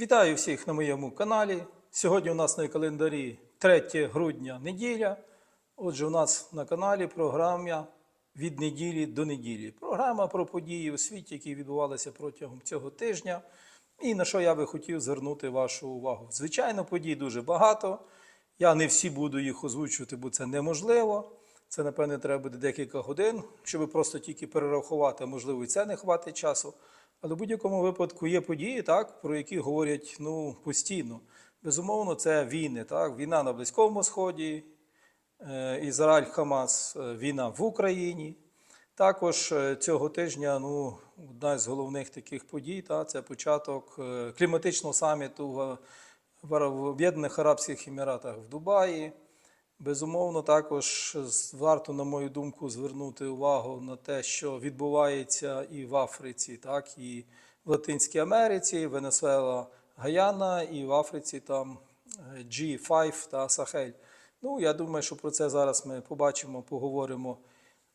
Вітаю всіх на моєму каналі. Сьогодні у нас на календарі 3 грудня неділя. Отже, у нас на каналі програма від неділі до неділі. Програма про події у світі, які відбувалися протягом цього тижня. І на що я би хотів звернути вашу увагу. Звичайно, подій дуже багато. Я не всі буду їх озвучувати, бо це неможливо. Це, напевне, треба буде декілька годин, щоб просто тільки перерахувати, можливо, і це не хватить часу. Але в будь-якому випадку є події, так, про які говорять ну, постійно. Безумовно, це війни. Так? Війна на Близькому Сході, е, Ізраїль, Хамас, е, війна в Україні. Також е, цього тижня ну, одна з головних таких подій та, це початок кліматичного саміту в Об'єднаних Арабських Еміратах в Дубаї. Безумовно, також варто, на мою думку, звернути увагу на те, що відбувається і в Африці, так, і в Латинській Америці, Венесуела, Гаяна, і в Африці там е, G5 та Сахель. Ну, я думаю, що про це зараз ми побачимо, поговоримо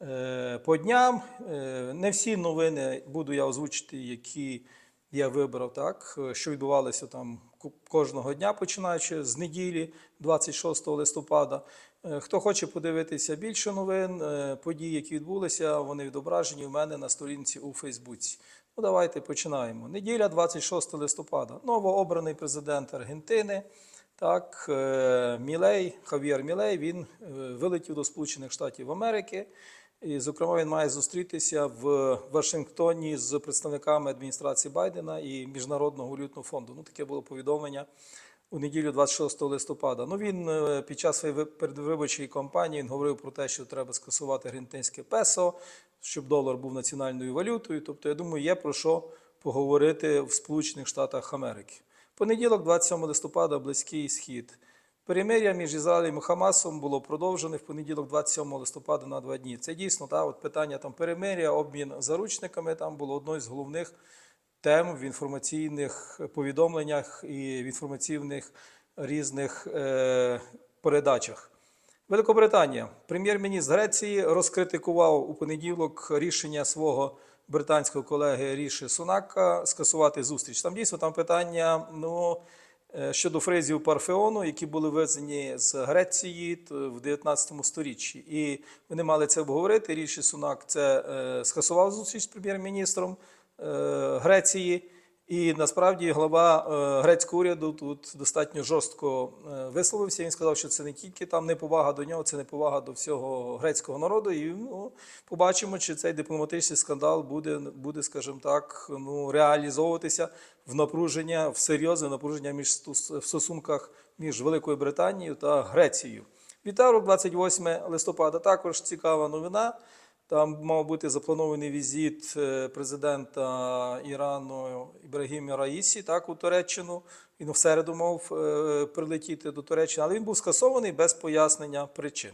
е, по дням. Е, Не всі новини буду я озвучити, які я вибрав, так, що відбувалося там кожного дня, починаючи з неділі, 26 листопада. Е, Хто хоче подивитися більше новин, е, подій, які відбулися, вони відображені в мене на сторінці у Фейсбуці. Ну, давайте починаємо. Неділя, 26 листопада. Новообраний президент Аргентини. Так, е, Мілей, Хав'єр Мілей, він вилетів до Сполучених Штатів Америки. І, зокрема, він має зустрітися в Вашингтоні з представниками адміністрації Байдена і Міжнародного валютного фонду. Ну, таке було повідомлення у неділю 26 листопада. Ну, він е, під час своєї передвиборчої кампанії він говорив про те, що треба скасувати аргентинське песо, щоб долар був національною валютою. Тобто, я думаю, є про що поговорити в Сполучених Штатах Америки. Понеділок, 27 листопада, Близький Схід. Перемир'я між Ізраїлем і Хамасом було продовжене в понеділок, 27 листопада на два дні. Це дійсно та, от питання там перемир'я, обмін заручниками. Там було одною з головних тем в інформаційних повідомленнях і в інформаційних різних е, передачах. Великобританія. Прем'єр-міністр Греції розкритикував у понеділок рішення свого британського колеги Ріші Сунака скасувати зустріч. Там дійсно там питання ну, щодо фризів Парфеону, які були везені з Греції в 19 сторіччі. І вони мали це обговорити. Ріші Сунак це е, скасував зустріч з прем'єр-міністром е, Греції. І насправді глава е, грецького уряду тут достатньо жорстко е, висловився. Він сказав, що це не тільки там неповага до нього, це неповага до всього грецького народу. І ну, побачимо, чи цей дипломатичний скандал буде, буде скажімо так, ну, реалізовуватися в напруження, в серйозне напруження між в стосунках між Великою Британією та Грецією. Вівторок, 28 листопада, також цікава новина. Там мав бути запланований візит е, президента Ірану Ібрагіма Раїсі так, у Туреччину. Він в середу мав е, прилетіти до Туреччини, але він був скасований без пояснення причин.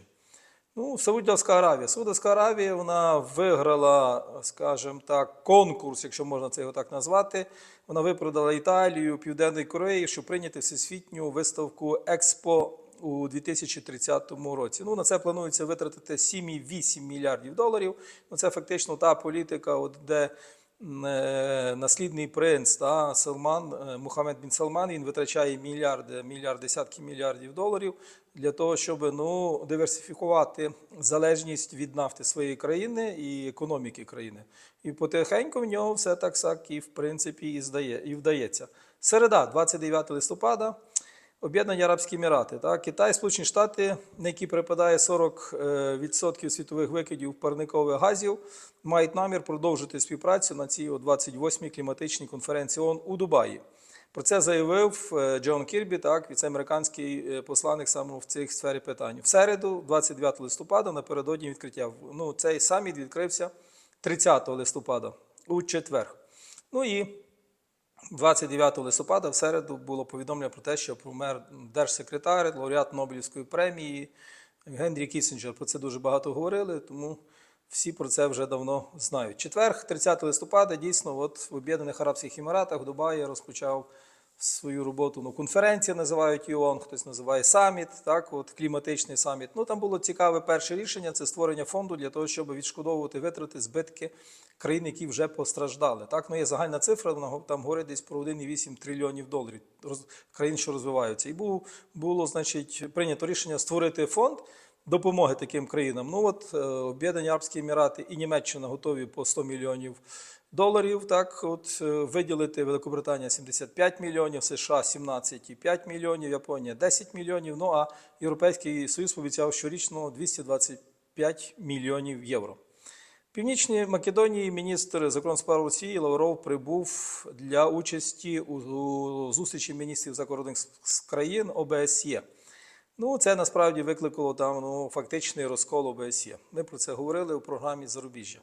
Ну, Саудівська Аравія. Саудівська Аравія вона виграла, скажімо так, конкурс, якщо можна це його так назвати. Вона випродала Італію, Південної Кореї, щоб прийняти всесвітню виставку Експо у 2030 році. Ну, на це планується витратити 7,8 мільярдів доларів. Ну, це фактично та політика, от де е, наслідний принц та Салман е, Мухаммед Бін Салман він витрачає мільярди, мільярд, десятки мільярдів доларів для того, щоб ну, диверсифікувати залежність від нафти своєї країни і економіки країни. І потихеньку в нього все так сак і в принципі і здає, і вдається. Середа, 29 листопада. Об'єднані Арабські Емірати, так, Китай, Сполучені Штати, на які припадає 40% світових викидів парникових газів, мають намір продовжити співпрацю на цій 28-й кліматичній конференції ООН у Дубаї. Про це заявив е, Джон Кірбі, так, віце-американський е, посланник саме в цих сфері питань. В середу, 29 листопада, напередодні відкриття. Ну, цей саміт відкрився 30 листопада у четвер. Ну і 29 листопада в середу було повідомлення про те, що помер держсекретар, лауреат Нобелівської премії Генрі Кісінджер. Про це дуже багато говорили, тому всі про це вже давно знають. Четверг, 30 листопада, дійсно, от в Об'єднаних Арабських Еміратах Дубаї розпочав свою роботу. Ну, конференція називають ООН, хтось називає саміт, так, от, кліматичний саміт. Ну, там було цікаве перше рішення це створення фонду для того, щоб відшкодовувати витрати, збитки країн, які вже постраждали. Так, ну, є загальна цифра, там говорить десь про 1,8 трильйонів доларів країн, що розвиваються. І був, було, значить, прийнято рішення створити фонд допомоги таким країнам. Ну от е, Об'єднані Арабські Емірати і Німеччина готові по 100 мільйонів доларів. Так, от е, виділити Великобританія 75 мільйонів, США 17,5 мільйонів, Японія 10 мільйонів. Ну а Європейський Союз пообіцяв щорічно 225 мільйонів євро. В Північній Македонії міністр закордонних справ Росії Лавров прибув для участі у, зустрічі міністрів закордонних країн ОБСЄ. Ну, це насправді викликало там ну, фактичний розкол ОБСЄ. Ми про це говорили у програмі Зарубіжжя.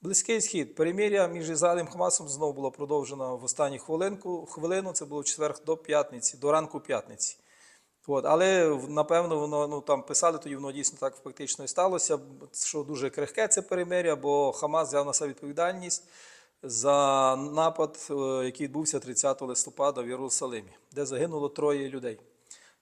Близький схід. Перемір'я між Ізраїлем і Хамасом знову було продовжено в останню хвилинку. Хвилину це було в четвер до п'ятниці, до ранку п'ятниці. От, але напевно воно ну там писали, тоді воно дійсно так фактично і сталося. Що дуже крихке це перемиря, бо Хамас взяв на себе відповідальність за напад, е, який відбувся 30 листопада в Єрусалимі, де загинуло троє людей.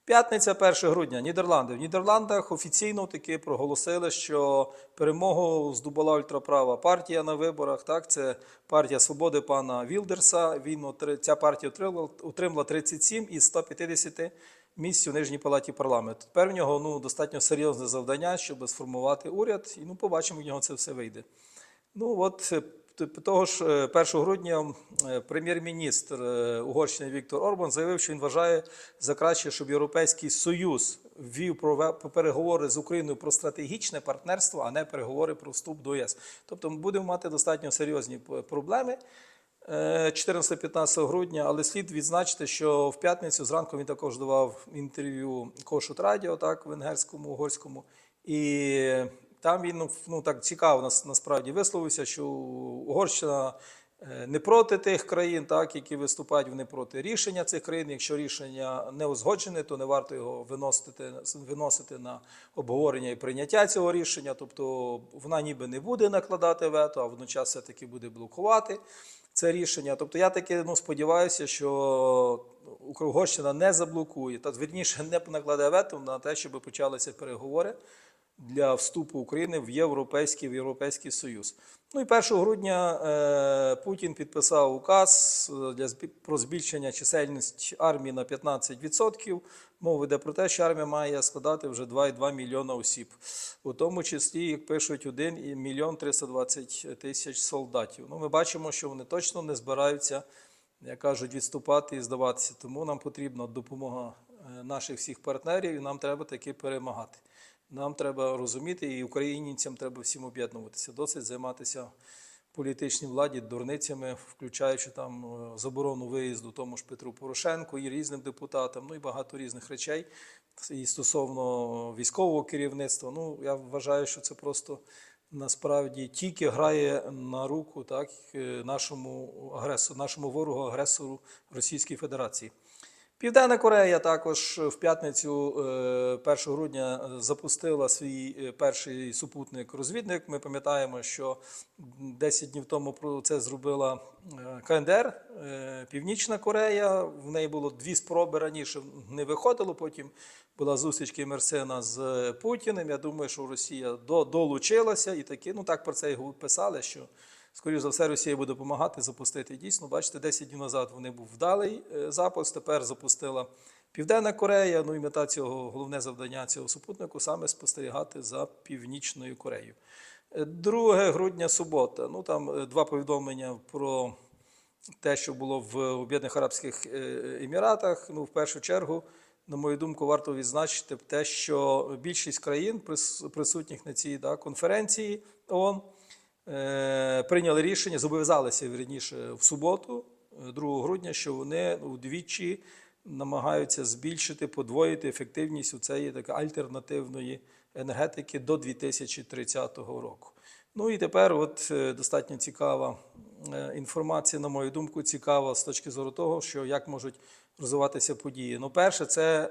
П'ятниця, 1 грудня, Нідерланди. В Нідерландах офіційно таки проголосили, що перемогу здобула ультраправа партія на виборах. Так, це партія свободи пана Вілдерса. Він ця партія отримала, отримала 37 із 150 місць у нижній палаті парламенту. Тепер в нього ну, достатньо серйозне завдання, щоб сформувати уряд, і ну, побачимо, в нього це все вийде. Ну от того ж е, 1 грудня е, прем'єр-міністр е, Угорщини Віктор Орбан заявив, що він вважає за краще, щоб Європейський Союз ввів прове- переговори з Україною про стратегічне партнерство, а не переговори про вступ до ЄС. Тобто ми будемо мати достатньо серйозні проблеми. е, 14-15 грудня, але слід відзначити, що в п'ятницю зранку він також давав інтерв'ю Кошут Радіо, так, венгерському, угорському. І там він ну, ну, так цікаво нас, насправді висловився, що Угорщина е, не проти тих країн, так, які виступають, вони проти рішення цих країн. Якщо рішення не узгоджене, то не варто його виносити, виносити на обговорення і прийняття цього рішення. Тобто вона ніби не буде накладати вето, а водночас все-таки буде блокувати це рішення. Тобто я таки ну, сподіваюся, що Угорщина не заблокує, та вірніше не накладе вето на те, щоб почалися переговори для вступу України в Європейський, в Європейський Союз. Ну і 1 грудня е, Путін підписав указ е, для про збільшення чисельності армії на 15%. Мова йде про те, що армія має складати вже 2,2 мільйона осіб, у тому числі, як пишуть, 1 мільйон 320 тисяч солдатів. Ну, ми бачимо, що вони точно не збираються, як кажуть, відступати і здаватися. Тому нам потрібна допомога е, наших всіх партнерів, і нам треба таки перемагати. Нам треба розуміти, і українцям треба всім об'єднуватися. Досить займатися політичній владі дурницями, включаючи там е, заборону виїзду тому ж Петру Порошенку і різним депутатам, ну і багато різних речей. І стосовно військового керівництва, ну я вважаю, що це просто насправді тільки грає на руку так, е, нашому агресору, нашому ворогу, агресору Російської Федерації. Південна Корея також в п'ятницю, е, 1 грудня, е, запустила свій е, перший супутник-розвідник. Ми пам'ятаємо, що 10 днів тому це зробила е, КНДР, е, Північна Корея. В неї було дві спроби раніше, не виходило. Потім була зустріч Кім Ір Сена з Путіним. Я думаю, що Росія до- долучилася і таки, ну так про це і писали, що Скоріше за все, Росія буде допомагати запустити. Дійсно, бачите, 10 днів назад вони був вдалий е, запуск. Тепер запустила Південна Корея. Ну і мета цього головне завдання цього супутнику саме спостерігати за Північною Кореєю. Е, 2 грудня субота. Ну там е, два повідомлення про те, що було в Об'єднаних Арабських е, Еміратах. Ну, в першу чергу, на мою думку, варто відзначити те, що більшість країн, присутніх на цій да, конференції ООН, е, прийняли рішення, зобов'язалися вірніше в суботу, е, 2 грудня, що вони удвічі намагаються збільшити, подвоїти ефективність у цієї такої альтернативної енергетики до 2030 року. Ну і тепер, от е, достатньо цікава е, інформація, на мою думку, цікава з точки зору того, що як можуть розвиватися події. Ну, перше, це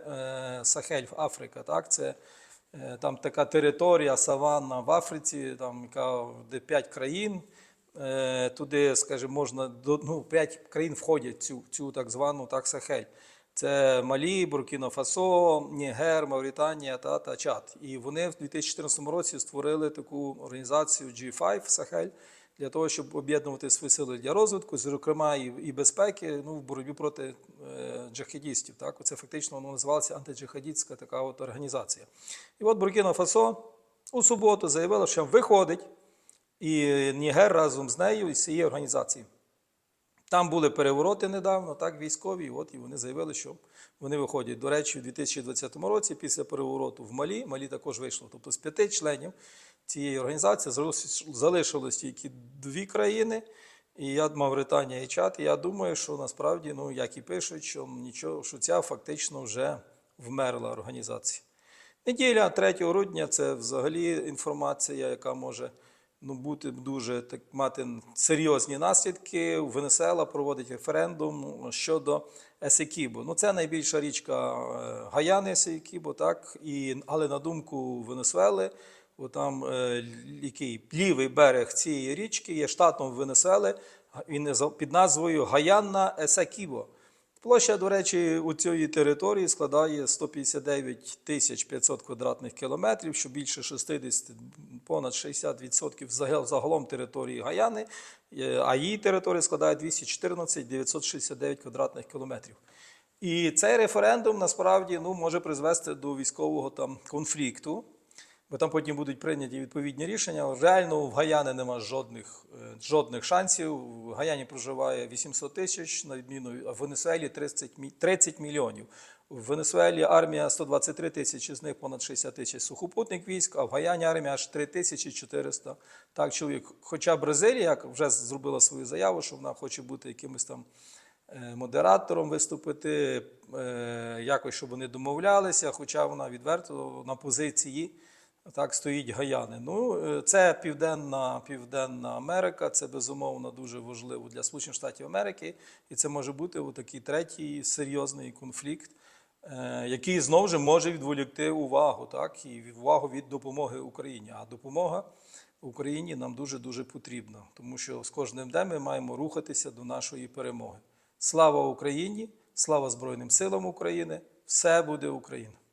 е, Сахель, Африка. Так, це е, там така територія, саванна в Африці, там яка де 5 країн. Е, Туди, скажімо, можна ну, 5 країн входять цю, цю так звану так Сахель. Це Малі, Буркіно Фасо, Нігер, Мавританія та, та Чад. І вони в 2014 році створили таку організацію G5 Сахель для того, щоб об'єднувати свої сили для розвитку, зокрема і, і безпеки ну, в боротьбі проти е, джихадістів. Так? Це фактично воно називалося антиджихадістська така от організація. І от Буркіно Фасо у суботу заявила, що виходить і Нігер разом з нею із цієї організації. Там були перевороти недавно, так, військові, от, і вони заявили, що вони виходять. До речі, у 2020 році, після перевороту в Малі, Малі також вийшло. Тобто з п'яти членів цієї організації залишилось тільки дві країни, і я Мавританія і Чад. І я думаю, що насправді, ну, як і пишуть, що нічого, що ця фактично вже вмерла організація. Неділя 3 грудня це взагалі інформація, яка може ну, бути дуже так мати серйозні наслідки. Венесуела проводить референдум щодо Есекібо. Ну, це найбільша річка е, Гаяни Есекібо, так і але на думку Венесуели, там е, який лівий берег цієї річки є штатом Венесуели. Він під назвою Гаянна Есекібо. Площа, до речі, у цієї території складає 159 тисяч 500 квадратних кілометрів, що більше 60, понад 60% загалом території Гаяни, а її територія складає 214 969 квадратних кілометрів. І цей референдум насправді ну, може призвести до військового там конфлікту, бо там потім будуть прийняті відповідні рішення. Реально в Гаяни нема жодних, е, жодних шансів. В Гаяні проживає 800 тисяч, на відміну в Венесуелі 30, 30 мільйонів. В Венесуелі армія 123 тисячі, з них понад 60 тисяч сухопутних військ, а в Гаяні армія аж 3400 так, чоловік. Хоча Бразилія вже зробила свою заяву, що вона хоче бути якимось там е, модератором виступити, е, якось, щоб вони домовлялися, хоча вона відверто на позиції так стоїть Гаяни. Ну, е, це Південна, Південна Америка, це безумовно дуже важливо для Сполучених Штатів Америки, і це може бути такий третій серйозний конфлікт, е, який знову ж може відволікти увагу, так, і увагу від допомоги Україні. А допомога Україні нам дуже дуже потрібна, тому що з кожним днем ми маємо рухатися до нашої перемоги. Слава Україні! Слава Збройним силам України! Все буде Україна!